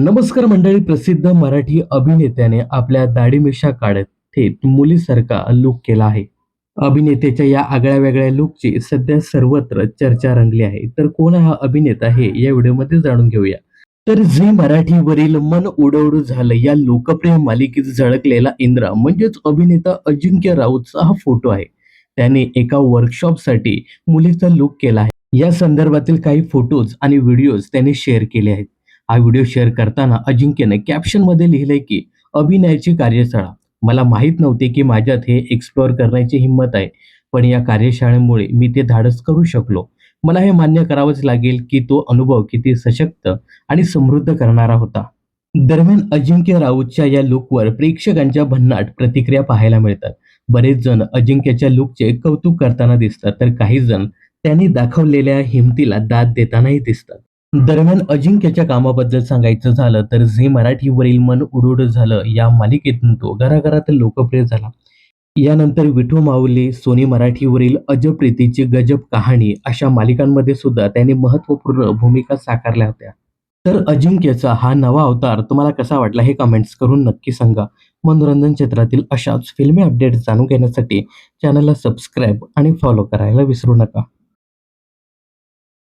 नमस्कार मंडळी प्रसिद्ध मराठी अभिनेत्याने आपल्या दाढीमिशा काढत थेट मुलीसारखा लुक केला आहे. अभिनेत्याच्या या आगळ्या वेगळ्या लुकची सध्या सर्वत्र चर्चा रंगली आहे. तर कोण हा अभिनेता हे या व्हिडिओमध्ये जाणून घेऊया. तर झी मराठीवरील मन उडवडू झालं या लोकप्रिय मालिकेत झळकलेला इंद्रा म्हणजेच अभिनेता अजिंक्य राऊतचा हा फोटो आहे. त्याने एका वर्कशॉपसाठी मुलीचा लुक केला आहे. या संदर्भातील काही फोटोज आणि व्हिडिओज त्याने शेअर केले आहेत. हा व्हिडिओ शेअर करताना अजिंक्यने कॅप्शनमध्ये लिहिलंय की अभिनयाची कार्यशाळा. मला माहीत नव्हते की माझ्यात हे एक्सप्लोअर करण्याची हिंमत आहे पण या कार्यशाळेमुळे मी ते धाडस करू शकलो. मला हे मान्य करावंच लागेल की तो अनुभव किती सशक्त आणि समृद्ध करणारा होता. दरम्यान अजिंक्य राऊतच्या या लुकवर प्रेक्षकांच्या भन्नाट प्रतिक्रिया पाहायला मिळतात. बरेच जण अजिंक्यच्या लुकचे कौतुक करताना दिसतात तर काही जण त्यांनी दाखवलेल्या हिमतीला दाद देतानाही दिसतात. दरम्यान अजिंक्यच्या कामाबद्दल सांगायचं झालं तर झी मराठीवरील मन उडूड झालं या मालिकेतून तो घराघरात लोकप्रिय झाला. यानंतर विठू माऊली सोनी मराठीवरील अजब प्रीतीची गजब कहाणी अशा मालिकांमध्ये सुद्धा त्याने महत्त्वपूर्ण भूमिका साकारल्या होत्या. तर अजिंक्यचा हा नवा अवतार तुम्हाला कसा वाटला हे कमेंट्स करून नक्की सांगा. मनोरंजन क्षेत्रातील अशाच फिल्मी अपडेट्स जाणून घेण्यासाठी चॅनलला सबस्क्राईब आणि फॉलो करायला विसरू नका.